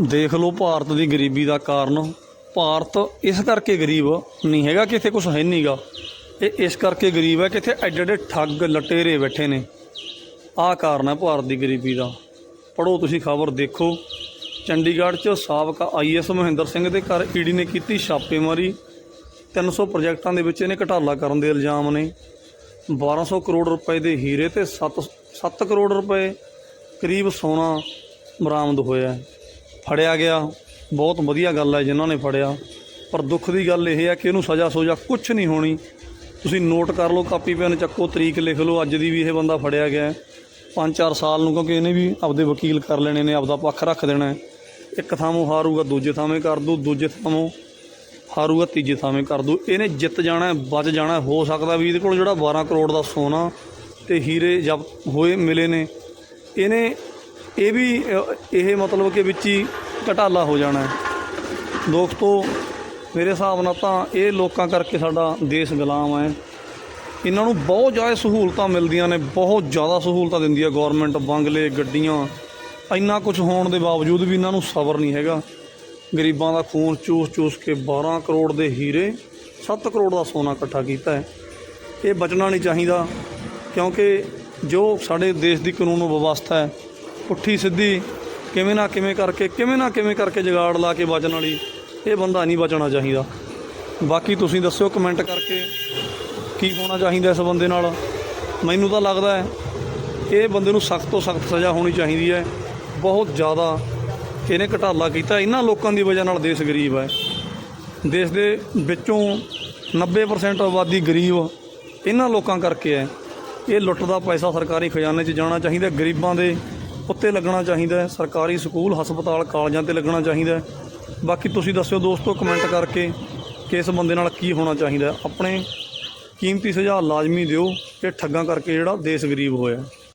ਦੇਖ ਲਓ ਭਾਰਤ ਦੀ ਗਰੀਬੀ ਦਾ ਕਾਰਨ। ਭਾਰਤ ਇਸ ਕਰਕੇ ਗਰੀਬ ਨਹੀਂ ਹੈਗਾ ਕਿ ਇੱਥੇ ਕੁਝ ਹੈ ਨਹੀਂਗਾ। ਇਹ ਇਸ ਕਰਕੇ ਗਰੀਬ ਹੈ ਕਿ ਇੱਥੇ ਐਡੇ ਐਡੇ ਠੱਗ ਲਟੇਰੇ ਬੈਠੇ ਨੇ। ਆਹ ਕਾਰਨ ਹੈ ਭਾਰਤ ਦੀ ਗਰੀਬੀ ਦਾ। ਪੜੋ ਤੁਸੀਂ ਖਬਰ ਦੇਖੋ। ਚੰਡੀਗੜ੍ਹ 'ਚ ਸਾਬਕਾ ਆਈਐਸ ਮਹਿੰਦਰ ਸਿੰਘ ਦੇ ਘਰ ਈਡੀ ਨੇ ਕੀਤੀ ਛਾਪੇਮਾਰੀ। 300 ਪ੍ਰੋਜੈਕਟਾਂ ਦੇ ਵਿੱਚ ਇਹਨੇ ਘਟਾਲਾ ਕਰਨ ਦੇ ਇਲਜ਼ਾਮ ਨੇ। 1200 ਕਰੋੜ ਰੁਪਏ ਦੇ ਹੀਰੇ ਤੇ 7 7 ਕਰੋੜ ਰੁਪਏ ਕਰੀਬ ਸੋਨਾ ਬਰਾਮਦ ਹੋਇਆ ਹੈ। ਫੜਿਆ ਗਿਆ। ਬਹੁਤ ਵਧੀਆ ਗੱਲ ਹੈ ਜਿਨ੍ਹਾਂ ਨੇ ਫੜਿਆ। ਪਰ ਦੁੱਖ ਦੀ ਗੱਲ ਇਹ ਹੈ ਕਿ ਇਹਨੂੰ ਸਜ਼ਾ ਸੋਜਾ ਕੁਝ ਨਹੀਂ ਹੋਣੀ। ਤੁਸੀਂ ਨੋਟ ਕਰ ਲਓ, ਕਾਪੀ ਪੈਨ ਚੱਕੋ, ਤਰੀਕ ਲਿਖ ਲਓ, ਅੱਜ ਦੀ ਵੀ ਇਹ ਬੰਦਾ ਫੜਿਆ ਗਿਆ ਪੰਜ ਚਾਰ ਸਾਲ ਨੂੰ ਕਿਉਂਕਿ ਇਹਨੇ ਵੀ ਆਪਦੇ ਵਕੀਲ ਕਰ ਲੈਣੇ ਨੇ, ਆਪਦਾ ਪੱਖ ਰੱਖ ਦੇਣਾ ਹੈ। ਇੱਕ ਥਾਂੋਂ ਹਾਰੂਗਾ, ਦੂਜੇ ਥਾਵੇਂ ਕਰ ਦੂ, ਦੂਜੇ ਥਾਂੋਂ ਹਾਰੂਗਾ, ਤੀਜੇ ਥਾਵੇਂ ਕਰ ਦੂ। ਇਹਨੇ ਜਿੱਤ ਜਾਣਾ ਬਚ ਜਾਣਾ ਹੋ ਸਕਦਾ ਵੀ ਇਹਦੇ ਕੋਲ ਜਿਹੜਾ 12 ਕਰੋੜ ਦਾ ਸੋਨਾ ਤੇ ਹੀਰੇ ਜਬ ਹੋਏ ਮਿਲੇ ਨੇ। ਇਹਨੇ ਇਹ ਵੀ, ਇਹ ਮਤਲਬ ਕਿ ਵਿੱਚ ਹੀ ਘਟਾਲਾ ਹੋ ਜਾਣਾ ਹੈ। ਦੋਸਤੋ ਮੇਰੇ ਹਿਸਾਬ ਨਾਲ ਤਾਂ ਇਹ ਲੋਕਾਂ ਕਰਕੇ ਸਾਡਾ ਦੇਸ਼ ਗੁਲਾਮ ਹੈ। ਇਹਨਾਂ ਨੂੰ ਬਹੁਤ ਜ਼ਿਆਦਾ ਸਹੂਲਤਾਂ ਮਿਲਦੀਆਂ ਨੇ, ਬਹੁਤ ਜ਼ਿਆਦਾ ਸਹੂਲਤਾਂ ਦਿੰਦੀ ਹੈ ਗਵਰਨਮੈਂਟ ਬੰਗਲੇ, ਗੱਡੀਆਂ। ਇੰਨਾ ਕੁਝ ਹੋਣ ਦੇ ਬਾਵਜੂਦ ਵੀ ਇਹਨਾਂ ਨੂੰ ਸਬਰ ਨਹੀਂ ਹੈਗਾ। ਗਰੀਬਾਂ ਦਾ ਖੂਨ ਚੂਸ ਚੂਸ ਕੇ 12 ਕਰੋੜ ਦੇ ਹੀਰੇ 7 ਕਰੋੜ ਦਾ ਸੋਨਾ ਇਕੱਠਾ ਕੀਤਾ ਹੈ। ਇਹ ਬਚਣਾ ਨਹੀਂ ਚਾਹੀਦਾ, ਕਿਉਂਕਿ ਜੋ ਸਾਡੇ ਦੇਸ਼ ਦੀ ਕਾਨੂੰਨ ਵਿਵਸਥਾ ਹੈ ਪੁੱਠੀ ਸਿੱਧੀ ਕਿਵੇਂ ਨਾ ਕਿਵੇਂ ਕਰਕੇ, ਕਿਵੇਂ ਨਾ ਕਿਵੇਂ ਕਰਕੇ ਜਗਾੜ ਲਾ ਕੇ ਬਚਣ ਵਾਲੀ, ਇਹ ਬੰਦਾ ਨਹੀਂ ਬਚਣਾ ਚਾਹੀਦਾ। ਬਾਕੀ ਤੁਸੀਂ ਦੱਸਿਓ ਕਮੈਂਟ ਕਰਕੇ ਕੀ ਹੋਣਾ ਚਾਹੀਦਾ ਇਸ ਬੰਦੇ ਨਾਲ। ਮੈਨੂੰ ਤਾਂ ਲੱਗਦਾ ਹੈ, ਇਹ ਬੰਦੇ ਨੂੰ ਸਖਤ ਤੋਂ ਸਖਤ ਸਜ਼ਾ ਹੋਣੀ ਚਾਹੀਦੀ ਹੈ। ਬਹੁਤ ਜ਼ਿਆਦਾ ਇਹਨੇ ਘਟਾਲਾ ਕੀਤਾ, ਇਹਨਾਂ ਲੋਕਾਂ ਦੀ ਵਜ੍ਹਾ ਨਾਲ ਦੇਸ਼ ਗਰੀਬ ਹੈ। ਦੇਸ਼ ਦੇ ਵਿੱਚੋਂ 90% ਆਬਾਦੀ ਗਰੀਬ ਇਹਨਾਂ ਲੋਕਾਂ ਕਰਕੇ ਹੈ। ਇਹ ਲੁੱਟ ਦਾ ਪੈਸਾ ਸਰਕਾਰੀ ਖਜ਼ਾਨੇ 'ਚ ਜਾਣਾ ਚਾਹੀਦਾ, ਗਰੀਬਾਂ ਦੇ ਉੱਤੇ ਲੱਗਣਾ ਚਾਹੀਦਾ ਹੈ, ਸਰਕਾਰੀ ਸਕੂਲ, ਹਸਪਤਾਲ, ਕਾਲਜਾਂ ਤੇ ਲੱਗਣਾ ਚਾਹੀਦਾ ਹੈ। ਬਾਕੀ ਤੁਸੀਂ ਦੱਸਿਓ ਦੋਸਤੋ ਕਮੈਂਟ ਕਰਕੇ ਕਿ ਇਸ ਬੰਦੇ ਨਾਲ ਕੀ ਹੋਣਾ ਚਾਹੀਦਾ ਆਪਣੇ ਕੀਮਤੀ ਸੁਝਾਅ ਲਾਜ਼ਮੀ ਦਿਓ ਕਿ ਠੱਗਾਂ ਕਰਕੇ ਜਿਹੜਾ ਦੇਸ਼ ਗਰੀਬ ਹੋਇਆ